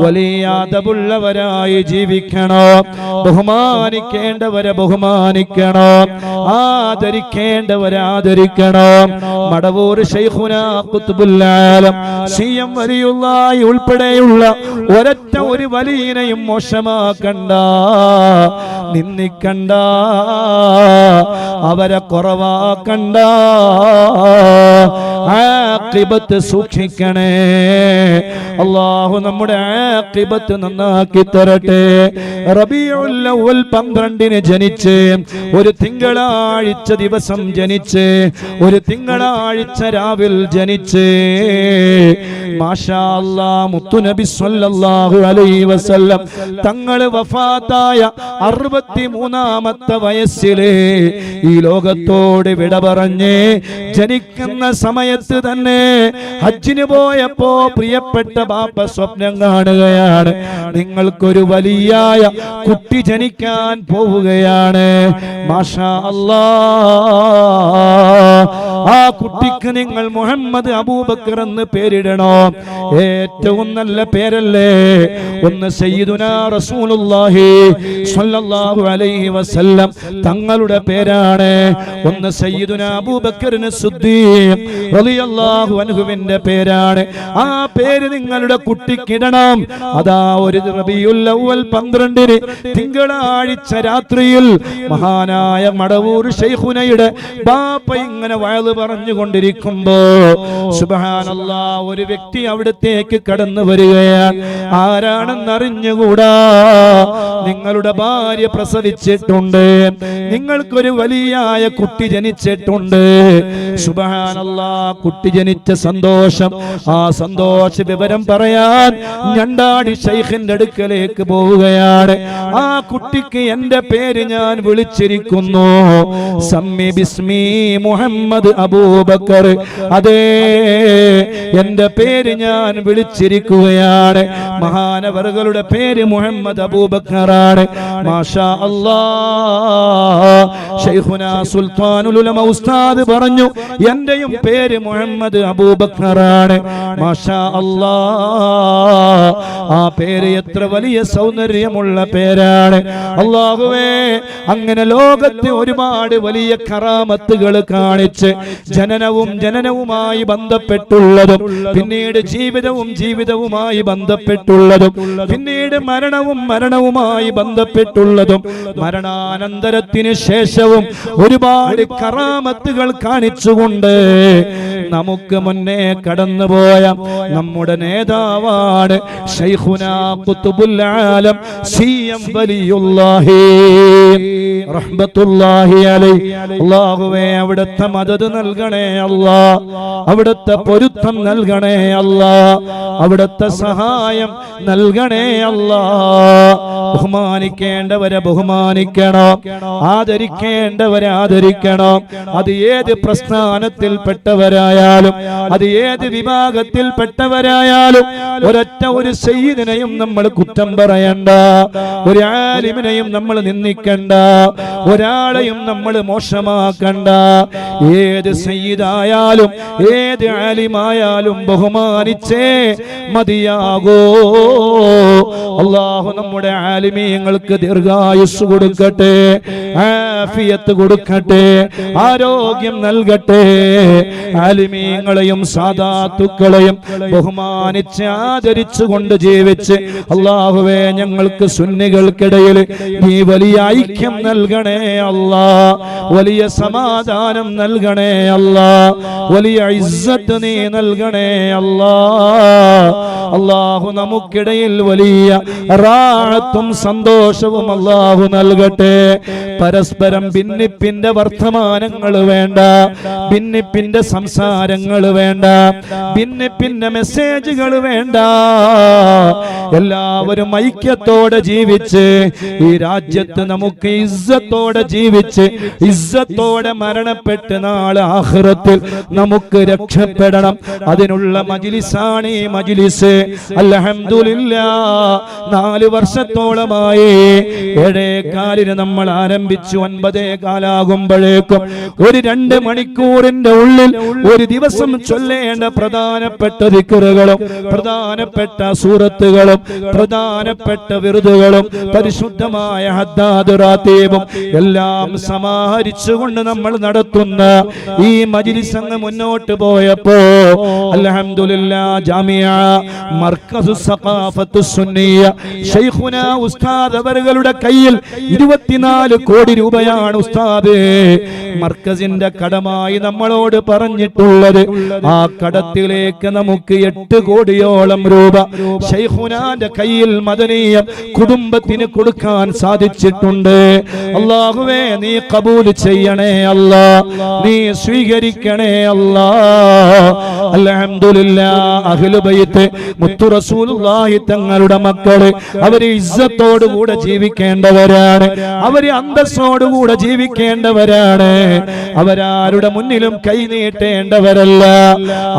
വലിയ അതവുള്ളവരായി ജീവിക്കണോ? ബഹുമാനിക്കേണ്ടവരെ ബഹുമാനിക്കണോ? ആദരിക്കേണ്ടവരെ ആദരിക്കണോ മടവൂർ ഉൾപ്പെടെയുള്ള ഒരൊറ്റ ഒരു വലിയനെയും മോശമാക്കണ്ട. നിന്ദിക്കണ്ട. അവരെ കുറവാക്കണ്ട. ആഖിബത്ത് സൂക്ഷിക്കണേ. അള്ളാഹു നമ്മുടെ ആഖിബത്ത് നന്നാക്കി തരട്ടെ. റബീഉൽ അവ്വൽ പന്ത്രണ്ടിന് ജനിച്ച് ഒരു തിങ്കളാഴ്ച ദിവസം ജനിച്ച് ഒരു തിങ്കളാഴ്ച രാവിൽ ജനിച്ച്. മുത്തുനബി സ്വല്ലല്ലാഹു അലൈഹി വസല്ലം തങ്ങൾ വഫാത്തായ അറുപത്തി മൂന്നാമത്തെ വയസ്സിലെ ഈ ലോകത്തോട് വിട പറഞ്ഞ് ജനിക്കുന്ന സമയത്ത് തന്നെ ഹജ്ജിന് പോയപ്പോ പ്രിയപ്പെട്ട ബാപ്പ സ്വപ്നം കാണുകയാണ്. നിങ്ങൾക്കൊരു വലിയായ കുട്ടി ജനിക്കാൻ പോവുകയാണ്. മാഷാ അല്ലാ ആ കുട്ടിക്ക് നിങ്ങൾ മുഹമ്മദ് അബൂബക്കർ എന്ന് പേരിടണോ. ഏറ്റവും നല്ല പേരല്ലേ? ഒന്ന് റസൂലുള്ളാഹി സ്വല്ലല്ലാഹു അലൈഹി വസല്ലം. തങ്ങളുടെ പേരാണ്. ഒന്ന് സയ്യിദുന അബൂബക്കറിന് സുദ്ദീഖ് റളിയല്ലാഹു അൻഹുവിന്റെ പേരാണ്. ആ പേര് നിങ്ങളുടെ കുട്ടിക്കിടണം അതാ ഒരു അവൽ പന്ത്രണ്ടിന് തിങ്കളാഴ്ച രാത്രിയിൽ മഹാനായ മടവൂർ ഷെയ്ഖുനയുടെ ബാപ്പ ഇങ്ങനെ വയൽ പറഞ്ഞുകൊണ്ടിരിക്കുമ്പോ സുബഹാനല്ലാ ഒരു വ്യക്തി അവിടത്തേക്ക് കടന്നു വരികയാണ്. ആരാണെന്നറിഞ്ഞുകൂടാ? നിങ്ങളുടെ ഭാര്യ പ്രസവിച്ചിട്ടുണ്ട്. നിങ്ങൾക്കൊരു വലിയായ കുട്ടി ജനിച്ചിട്ടുണ്ട്. സുബഹാനല്ലാ കുട്ടി ജനിച്ച സന്തോഷം. ആ സന്തോഷ വിവരം പറയാൻ ഞണ്ടാടി ഷെയ്ഖിന്റെ അടുക്കലേക്ക് പോവുകയാണ്. ആ കുട്ടിക്ക് എന്റെ പേര് ഞാൻ വിളിച്ചിരിക്കുന്നു. സമ്മി ബിസ്മി മുഹമ്മദ് അബൂബക്കർ. അതേ എന്റെ പേര് ഞാൻ വിളിച്ചിരിക്കുകയാണ്. മഹാനവറുകളുടെ പേര് മുഹമ്മദ് അബൂബക്കറാണ്. മാഷാ അല്ലാ. ഉസ്താദ് പറഞ്ഞു എന്റെയും പേര് മുഹമ്മദ് അബൂബക്കറാണ്. ആ പേര് എത്ര വലിയ സൗന്ദര്യമുള്ള പേരാണ്. അള്ളാഹുവേ അങ്ങനെ ലോകത്തെ ഒരുപാട് വലിയ കറാമത്തുകൾ കാണിച്ച് ജനനവും ജനനവുമായി ബന്ധപ്പെട്ടുള്ളതും പിന്നീട് ജീവിതവും ജീവിതവുമായി ബന്ധപ്പെട്ടുള്ളതും പിന്നീട് മരണവും മരണവുമായി ബന്ധപ്പെട്ടുള്ളതും മരണാനന്തരത്തിന് ശേഷവും ഒരുപാട് കറാമത്തുകൾ കാണിച്ചുകൊണ്ട് നമുക്ക് മുന്നേ കടന്നുപോയ നമ്മുടെ നേതാവാണ് അവിടുത്തെ മദത് നൽകണേ അല്ലാ അവിടുത്തെ പൊരുത്തം നൽകണേ അല്ലാ അവിടുത്തെ സഹായം നൽകണേ അല്ലാ ബഹുമാനിക്കേണ്ടവരെ ബഹുമാനിക്കണം. ആദരിക്കേണ്ടവരെ ആദരിക്കണം. അത് ഏത് പ്രസ്ഥാനത്തിൽപ്പെട്ടവരായാലും അത് ഏത് വിഭാഗത്തിൽപ്പെട്ടവരായാലും ഒരൊറ്റ ഒരു സയ്യിദിനെയും നമ്മൾ കുറ്റം പറയണ്ട. ഒരു ആലിമിനെയും നമ്മൾ നിന്ദിക്കണ്ട. ഒരാളെയും നമ്മൾ മോശമാക്കണ്ട. ഏത് സയ്യിദായാലും ഏത് ആലിമായാലും ബഹുമാനിച്ചേ മതിയാകോ. അള്ളാഹു നമ്മുടെ ആലിമീങ്ങൾക്ക് ദീർഘായുസ് കൊടുക്കട്ടെ ആഫിയത്ത് കൊടുക്കട്ടെ ആരോഗ്യം നൽകട്ടെ. ആലിമീങ്ങളെയും സാധാത്തുക്കളെയും ബഹുമാനിച്ച് ആദരിച്ചുകൊണ്ട് ജീവിച്ച് അള്ളാഹുവേ ഞങ്ങൾക്ക് സുന്നികൾക്കിടയിൽ നീ വലിയ ഐക്യം നൽകണേ. അല്ലാ. വലിയ സമാധാനം നൽകണേ അല്ല. വലിയ ഇസ്സത്ത് നീ നൽകണേ അല്ല. അള്ളാഹു നമുക്കിടയിൽ വലിയ റാഹത്തും സന്തോഷവും അള്ളാഹു നൽകട്ടെ. പരസ്പരം ഭിന്നിപ്പിന്റെ വർത്തമാനങ്ങൾ വേണ്ട ഭിന്നിപ്പിന്റെ സംസാരങ്ങൾ വേണ്ട ഭിന്നിപ്പിന്റെ മെസ്സേജുകൾ വേണ്ട. എല്ലാവരും ഐക്യത്തോടെ ജീവിച്ച് ഈ രാജ്യത്ത് നമുക്ക് ഇസ്സത്തോടെ ജീവിച്ച് ഇസ്സത്തോടെ മരണപ്പെട്ട് നാളെ ആഹ്റത്തിൽ നമുക്ക് രക്ഷപ്പെടണം. അതിനുള്ള മജിലിസാണ് ഈ മജിലിസ്. അൽഹംദുലില്ലാ നാല് വർഷത്തോളമായി ഏഴേക്കാലിന് നമ്മൾ ആരംഭിച്ചു. ആരംഭിച്ചു ഒൻപതേ കാലാകുമ്പോഴേക്കും ഒരു രണ്ട് മണിക്കൂറിന്റെ ഉള്ളിൽ ഒരു ദിവസം ചൊല്ലേണ്ട പ്രധാനപ്പെട്ട ദിക്കറുകളും പ്രധാനപ്പെട്ട സൂറത്തുകളും പ്രധാനപ്പെട്ട വിറുതുകളും പരിശുദ്ധമായ ഹദ്ദാദ് റാത്തീബും എല്ലാം സമാഹരിച്ചുകൊണ്ട് നമ്മൾ നടത്തുന്ന ഈ മജിലിസ് മുന്നോട്ട് പോയപ്പോ അൽഹംദുലില്ലാ ജാമിയ മർക്കസു സഖാഫത്തു സുന്നിയ ശൈഖുന ഉസ്താദ് അവരുടെ കയ്യിൽ ഇരുപത്തിനാല് കോടി രൂപയാണ് ഉസ്താദ്. മർക്കസിന്റെ കടമായി നമ്മളോട് പറഞ്ഞിട്ടുള്ളത്. ആ കടത്തിലേക്ക് നമുക്ക് എട്ട് കോടിയോളം രൂപ ഷെയ്ഖുനാന്റെ കയ്യിൽ മദനീയം കുടുംബത്തിന് കൊടുക്കാൻ സാധിച്ചിട്ടുണ്ട്. അള്ളാഹുവേ നീ കബൂൽ ചെയ്യണേ അല്ലാ. നീ സ്വീകരിക്കണേ അല്ലാ. റസൂലുള്ളാഹി തങ്ങളുടെ മക്കൾ അവർ ഇസ്സത്തോടുകൂടെ ജീവിക്കേണ്ടവരാണ്. അവർ അന്തസ്സോടുകൂടെ ജീവിക്കേണ്ടവരാണ്. അവരാരുടെ മുന്നിലും കൈ നീട്ടേണ്ടവരല്ല.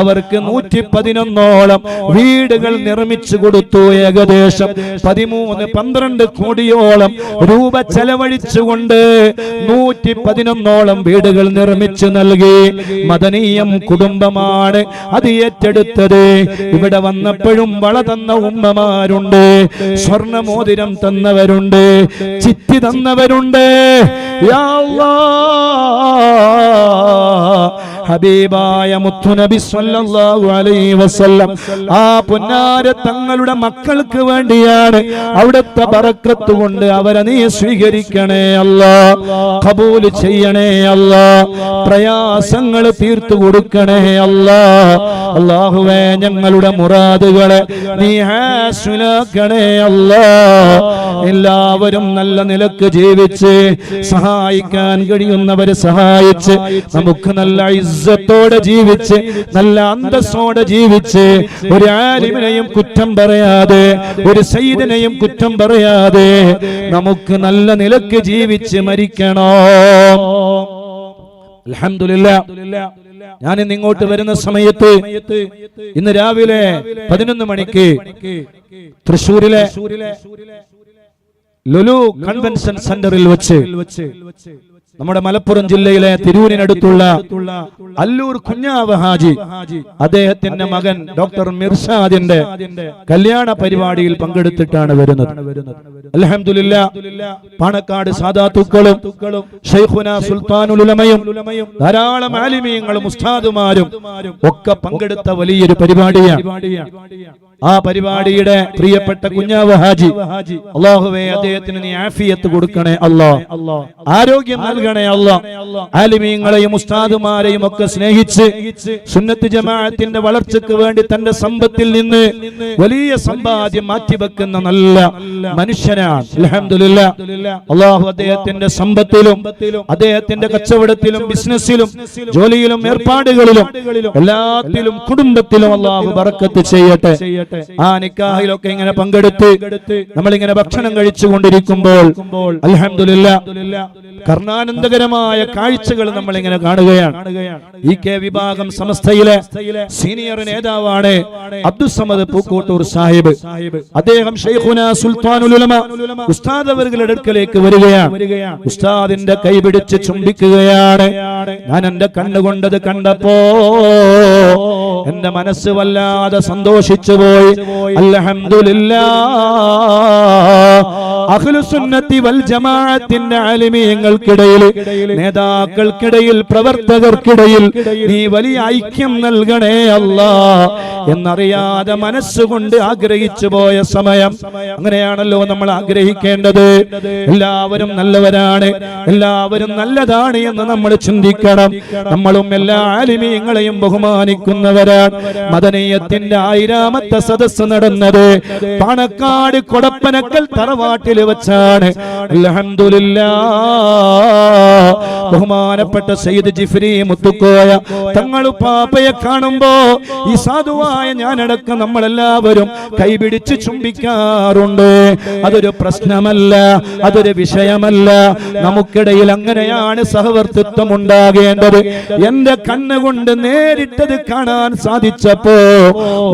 അവർക്ക് നൂറ്റി പതിനൊന്നോളം വീടുകൾ നിർമ്മിച്ചു കൊടുത്തു ഏകദേശം പതിമൂന്ന് പന്ത്രണ്ട് കോടിയോളം രൂപ ചെലവഴിച്ചുകൊണ്ട് നൂറ്റി പതിനൊന്നോളം വീടുകൾ നിർമ്മിച്ചു നൽകി. മദനീയം കുടുംബമാണ്. അത് ഏറ്റെടുത്തത് ഇവിടെ വന്നപ്പോഴും വള തന്ന ഉമ്മമാരുണ്ട്. സ്വർണമോതിരം തന്നവരുണ്ട്. ചിത്തി തന്നവരുണ്ട്. യാ. ഹബീബായ മുത്തുനബി സല്ലല്ലാഹു അലൈഹി വസല്ലം. ആ പുന്നാര തങ്ങളുടെ മക്കൾക്ക് വേണ്ടിയാണ് അവിടുത്തെ ബറക്കത്ത് കൊണ്ട് അവരെ നീ സ്വീകരിക്കണേ അല്ലാ. കബൂൽ ചെയ്യണേ അല്ലാ. പ്രയാസങ്ങൾ തീർത്തു കൊടുക്കണേ അല്ലാ. അള്ളാഹുവേ ഞങ്ങളുടെ മുറാദുകളെ നീ ഹാസുലാക്കണേ അല്ലാ. എല്ലാവരും നല്ല നിലയ്ക്ക് ജീവിച്ച് സഹായിക്കാൻ കഴിയുന്നവരെ സഹായിച്ച് നമുക്ക് നല്ല ഇസ്സത്തോടെ ജീവിച്ച് നല്ല അന്തസ്സോടെ ജീവിച്ച് ഒരു ആലിമിനെയും കുറ്റം പറയാതെ ഒരു സൈദിനെയും കുറ്റം പറയാതെ നമുക്ക് നല്ല നിലയ്ക്ക് ജീവിച്ച് മരിക്കണോ? ഞാൻ ഇന്ന് ഇങ്ങോട്ട് വരുന്ന സമയത്ത് ഇന്ന് രാവിലെ പതിനൊന്ന് മണിക്ക് തൃശ്ശൂരിലെ ലുലു കൺവെൻഷൻ സെന്ററിൽ വെച്ച് നമ്മുടെ മലപ്പുറം ജില്ലയിലെ തിരൂരിനടുത്തുള്ള അല്ലൂർ കുഞ്ഞാവ് ഹാജി. അദ്ദേഹത്തിന്റെ മകൻ ഡോക്ടർ മിർഷാദിന്റെ കല്യാണ പരിപാടിയിൽ പങ്കെടുത്തിട്ടാണ് വരുന്നത്. അലഹമില്ല പാണക്കാട് സാദാത്തുക്കളും ഷെയ്ഖുന സുൽത്താനുലമയും ധാരാളം ആലിമീങ്ങളും ഉസ്താദുമാരും ഒക്കെ പങ്കെടുത്ത വലിയൊരു പരിപാടിയാണ്. ആ പരിപാടിയുടെ പ്രിയപ്പെട്ട കുഞ്ഞാവ് ഹാജി അള്ളാഹുവേ അദ്ദേഹത്തിന് നീ ആഫിയത്ത് കൊടുക്കണേ അല്ലാ ആരോഗ്യം നൽകണേ അല്ലാ ആലിമീങ്ങളെയും ഉസ്താദുമാരെയും ഒക്കെ സ്നേഹിച്ച് സുന്നത്ത് ജമാഅത്തിന്റെ വളർച്ചയ്ക്ക് വേണ്ടി തന്റെ സമ്പത്തിൽ നിന്ന് വലിയ സമ്പാദ്യം മാറ്റിവെക്കുന്ന നല്ല മനുഷ്യനാണ് അള്ളാഹു അദ്ദേഹത്തിന്റെ സമ്പത്തിലും അദ്ദേഹത്തിന്റെ കച്ചവടത്തിലും ബിസിനസ്സിലും ജോലിയിലും ഏർപ്പാടുകളിലും എല്ലാത്തിലും കുടുംബത്തിലും അള്ളാഹു ബറക്കത്ത് ചെയ്യട്ടെ. ആ നിക്കാഹിലൊക്കെ ഇങ്ങനെ പങ്കെടുത്ത് നമ്മളിങ്ങനെ ഭക്ഷണം കഴിച്ചു കൊണ്ടിരിക്കുമ്പോൾ അൽഹംദുലില്ലാ കർണാനന്ദകരമായ കാഴ്ചകൾ നമ്മൾ ഇങ്ങനെ കാണുകയാണ്. ഈ കെ വിഭാഗം സംസ്ഥയിലെ സീനിയർ നേതാവാണ് അബ്ദുസമദ് പൂക്കോട്ടൂർ സാഹിബ്. അദ്ദേഹം ഷെയ്ഖുന സുൽത്താനുൽ ഉലമ ഉസ്താദ് അവരുടെ അടുക്കലേക്ക് വരികയാണ്. ഉസ്താദിന്റെ കൈ പിടിച്ച് ചുംബിക്കുകയാണ്. ഞാൻ എന്റെ കണ്ണുകൊണ്ടത് കണ്ടപ്പോ എന്റെ മനസ്സ് വല്ലാതെ സന്തോഷിച്ചു പോയി അഖ്ലുസുന്നത്തി വൽ ജമാഅത്തിന്റെ ആലിമീങ്ങൾക്കിടയിൽ നേതാക്കൾക്കിടയിൽ പ്രവർത്തകർക്കിടയിൽ നീ വലിയ ഐക്യം നൽകണേ അല്ല എന്നറിയാതെ മനസ്സുകൊണ്ട് ആഗ്രഹിച്ചു പോയ സമയം. അങ്ങനെയാണല്ലോ നമ്മൾ ആഗ്രഹിക്കേണ്ടത്. എല്ലാവരും നല്ലവരാണ് എല്ലാവരും നല്ലതാണ് എന്ന് നമ്മൾ ചിന്തിക്കണം. നമ്മളും എല്ലാ ആലിമീങ്ങളെയും ബഹുമാനിക്കുന്നവരാണ്. മദനീയത്തിന്റെ ആയിരാമത്തെ സദസ്സ് നടന്നത്. പാണക്കാട് കൊടപ്പനക്കൽ തറവാട്ടിൽ വെച്ചാണ്. അൽഹംദുലില്ലാ. ബഹുമാനപ്പെട്ട സയ്യിദ് ജിഫ്രി മുത്തുക്കോയ തങ്ങൾ പാപ്പയെ കാണുമ്പോ ഈ സാധുവായ ഞാനടക്കം നമ്മളെല്ലാവരും കൈപിടിച്ച് ചുംബിക്കാറുണ്ട്. അതൊരു പ്രശ്നമല്ല അതൊരു വിഷയമല്ല. നമുക്കിടയിൽ അങ്ങനെയാണ് സഹവർത്തിത്വം ഉണ്ടാകേണ്ടത്. എന്റെ കണ്ണുകൊണ്ട് നേരിട്ടത് കാണാൻ സാധിച്ചപ്പോ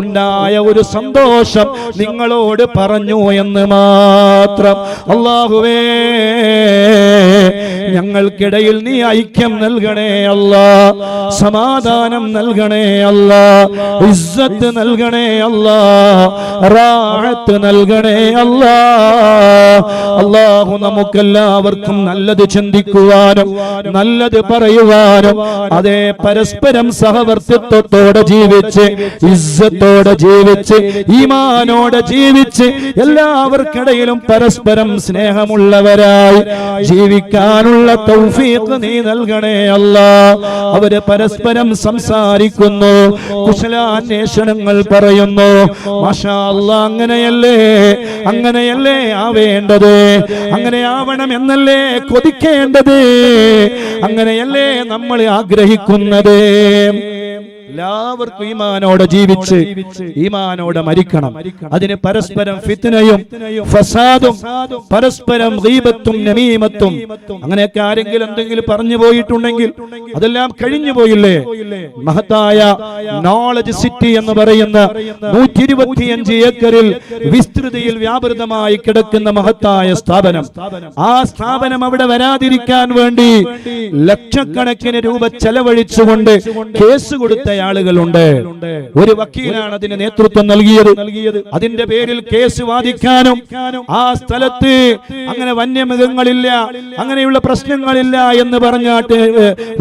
ഉണ്ടായ ഒരു സന്തോഷം നിങ്ങളോട് പറഞ്ഞു എന്ന് മാത്രം. അള്ളാഹുവേ ഞങ്ങൾക്കിടയിൽ നീ ഐക്യം നൽകണേ അല്ല. സമാധാനം നൽകണേ അല്ല. ഇസ്സത്ത് നൽകണേ അല്ല. റാഹത്ത് നൽകണേ അല്ല. അള്ളാഹു നമുക്കെല്ലാവർക്കും നല്ലത് ചിന്തിക്കുവാനും നല്ലത് പറയുവാനും അതേ പരസ്പരം സഹവർത്തിത്വത്തോടെ ജീവിച്ച് ഇസ്സത്തോടെ ജീവിച്ച് ഈമാനോടെ ജീവിച്ച് എല്ലാവർക്കിടയിലും പരസ്പരം സ്നേഹമുള്ളവരായി ജീവിക്കാനുള്ള തൗഫീഖ് നീ നൽകണേ അല്ല അവർ പരസ്പരം സംസാരിക്കുന്നു കുശലാന്വേഷണങ്ങൾ പറയുന്നു. മാഷാ അല്ലാ അങ്ങനെയല്ലേ? അങ്ങനെയല്ലേ ആവേണ്ടത്? അങ്ങനെ ആവണം എന്നല്ലേ കൊതിക്കേണ്ടത്? അങ്ങനെയല്ലേ നമ്മൾ ആഗ്രഹിക്കുന്നത്? എല്ലാവർക്കും ഈമാനോടെ ജീവിച്ച് ഈമാനോടെ മരിക്കണം. അതിന് പരസ്പരം ഫിത്നയും ഫസാദും പരസ്പരം ഗീബത്തും നമീമത്തും അങ്ങനെയൊക്കെ ആരെങ്കിലും എന്തെങ്കിലും പറഞ്ഞു പോയിട്ടുണ്ടെങ്കിൽ അതെല്ലാം കഴിഞ്ഞു പോയില്ലേ? മഹത്തായ നോളജ് സിറ്റി എന്ന് പറയുന്ന നൂറ്റി ഇരുപത്തിയഞ്ച് ഏക്കറിൽ വിസ്തൃതിയിൽ വ്യാപൃതമായി കിടക്കുന്ന മഹത്തായ സ്ഥാപനം. ആ സ്ഥാപനം അവിടെ വരാതിരിക്കാൻ വേണ്ടി ലക്ഷക്കണക്കിന് രൂപ ചെലവഴിച്ചുകൊണ്ട് കേസ് കൊടുത്ത ആളുകളുണ്ട്. ഒരു വക്കീലാണ് അതിന് നേതൃത്വം നൽകിയത്. അതിന്റെ പേരിൽ കേസ് വാദിക്കാനും ആ സ്ഥലത്ത് അങ്ങനെ വന്യമൃഗങ്ങളില്ല അങ്ങനെയുള്ള പ്രശ്നങ്ങളില്ല എന്ന് പറഞ്ഞാട്ട്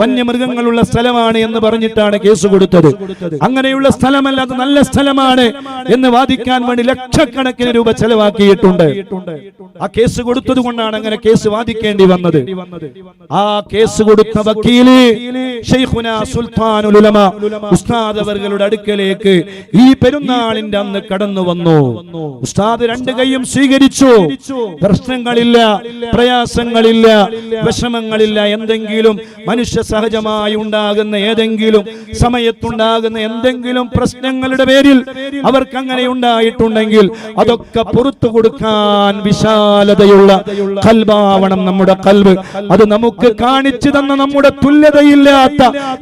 വന്യമൃഗങ്ങളുള്ള സ്ഥലമാണ് എന്ന് പറഞ്ഞിട്ടാണ് കേസ് കൊടുത്തത്. അങ്ങനെയുള്ള സ്ഥലമല്ല അത് നല്ല സ്ഥലമാണ് എന്ന് വാദിക്കാൻ വേണ്ടി ലക്ഷക്കണക്കിന് രൂപ ചെലവാക്കിയിട്ടുണ്ട്. ആ കേസ് കൊടുത്തത് കൊണ്ടാണ് അങ്ങനെ കേസ് വാദിക്കേണ്ടി വന്നത്. ആ കേസ് കൊടുത്ത വക്കീൽ ഉസ്താദ് അവരുടെ അടുക്കലേക്ക് ഈ പെരുന്നാളിന്റെ അന്ന് കടന്നു വന്നു. ഉസ്താദ് രണ്ട് കൈയും സ്വീകരിച്ചു. പ്രശ്നങ്ങളില്ല പ്രയാസങ്ങളില്ല വിഷമങ്ങളില്ല. എന്തെങ്കിലും മനുഷ്യ സഹജമായി ഉണ്ടാകുന്ന ഏതെങ്കിലും സമയത്തുണ്ടാകുന്ന എന്തെങ്കിലും പ്രശ്നങ്ങളുടെ പേരിൽ അവർക്ക് അങ്ങനെ ഉണ്ടായിട്ടുണ്ടെങ്കിൽ അതൊക്കെ പുറത്തു കൊടുക്കാൻ വിശാലതയുള്ള കൽഭാവണം നമ്മുടെ കൽവ് അത് നമുക്ക് കാണിച്ചു തന്ന നമ്മുടെ തുല്യതയില്ലാത്ത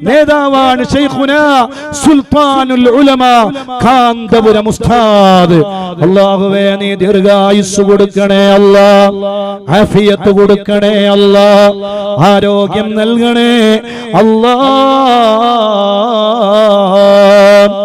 നേതാവാണ് ഷെയ്ഖുനാ സുൽത്താനുൽ ഉലമ കാന്തപുരം ഉസ്താദ്. അല്ലാഹുവേ നീ ദീർഘായുസ് കൊടുക്കണേ അല്ലാ. ആഫിയത്ത് കൊടുക്കണേ അല്ലാ. ആരോഗ്യം നൽകണേ അല്ലാ.